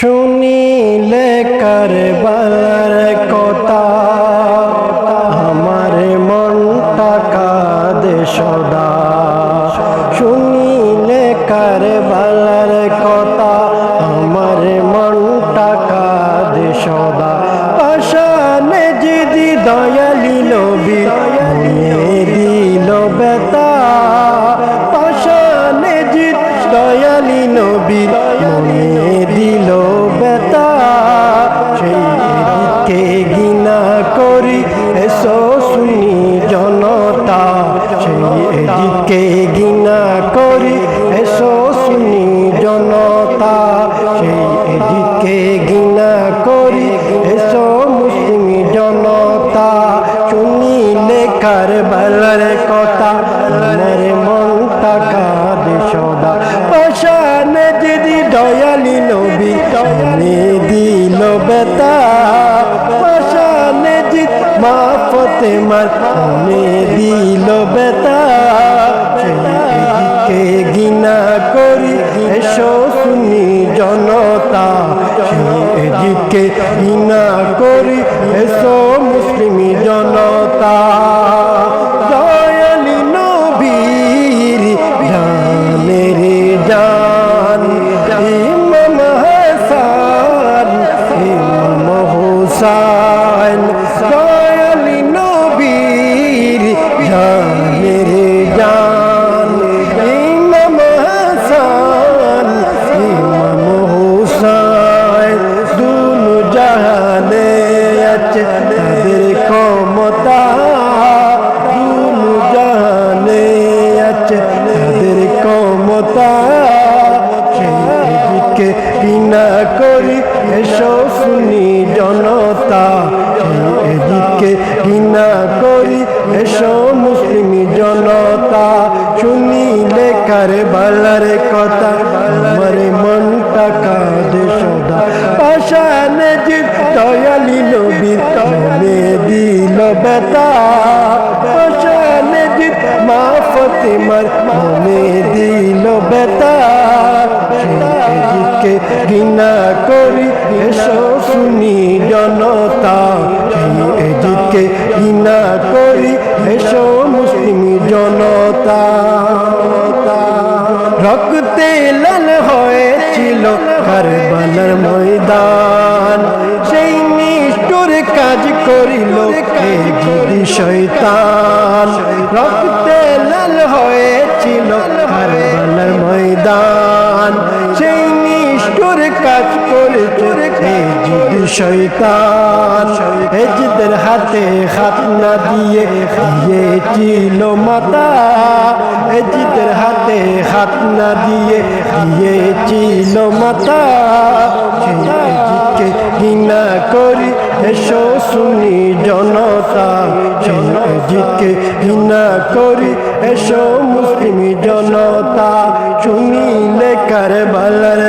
শুনিলে কারবালার কথা, আমার মনটা কাঁদে সদা। শুনিলে কারবালার কথা, আমার মনটা কাঁদে সদা। পাশানে যদি দয়ালি নবী সেই দিকে গিনা করি এসো শুনি জনতা। সেই দিকে গিনা করি এসো মুসলিম জনতা। শুনিলে কারবালার কথা আমার মনটা কাঁদে সদা। পাশানে যদি দয়ালি নবী দিল বেতা পাশানে জিত মা ফতেমার মনে সেদিকে গিনা করি এসো মুসলিম জনতা। আছে। তাদের আছে। তাদের সেদিকে বিনা করি। এসো শুনি জনতা এদিকে ঘৃণা করি। এসো মুসলিম জনতা শুনিলে কারে বালার কথা। আমার মনটা জিত দয়ালি নবীর মনে দিল বেতা পাশানে জিত মা ফতেমার মনে দিল বেতা সেদিকে ঘৃণা করি, এসো শুনি জনতা। এদিকে ঘৃণা করি, এসো মুসলিম জনতা। রক্তে লাল হয়েছিল কারবালার ময়দান। করিল কে যদি শয়তান? রক্তে লাল হয়েছিল কারবালার ময়দান। সেই নিষ্ঠুর কাজ করে হে যদি শয়তান। এজিদের হাতে হাত না দিয়ে দিয়েছিল মাতা। এজিদের হাতে হাত না দিয়ে দিয়েছিল মাতা। ঘৃণা করি, এসো শুনি জনতা। এজিদকে ঘৃণা করি, এসো মুসলিম জনতা। শুনিলে কারবালার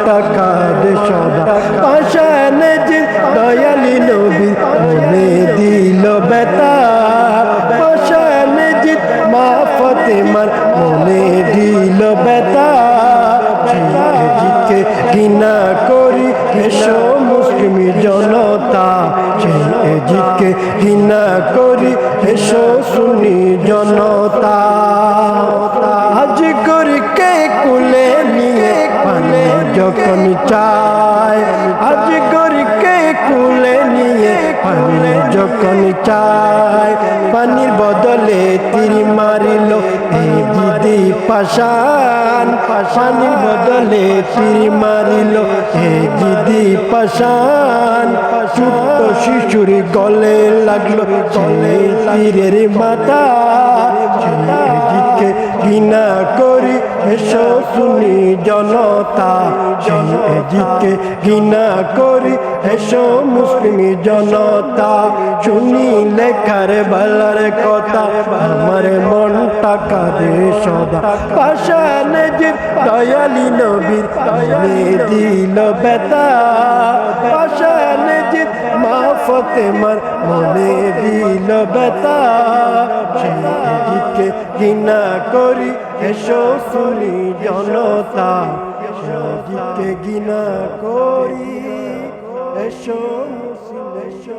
মনটা কাঁদে সদা। পাশানে যে দয়ালি নবী, মনে দিল বেতা পাশানে যে মা ফতেমার মনে দিল বেতা সেদিকে ঘৃণা করি, এসো মুসলিম জনতা। সেদিকে ঘৃণা করি, এসো শুনি জনতা। যখন চায় আজ গরিকে কুলে নিয়ে পানি যখন চায় পানির বদলে তীর মারিল এই পাশান পাশানির বদলে তীর মারিল। হে দিদি পাশান ছোট্ট শিশুর গলে লাগল। চলে তীরের মাথা দিকে ঘৃণা করি। এসো শুনি জনতা দিকে ঘৃণা করি। এসো মুসলিম জনতা, শুনি লেখার বালার কথা। আমার কাঁদে সদা। পাশানে যে দয়ালি নবীর মনে দিল বেতা পাশানে যে মা ফতেমার মনে দিল বেতা সেদিকে ঘৃণা করি, এসো শুনি জনতা। জিকে গিনা করি, এসো মুসলিম এসো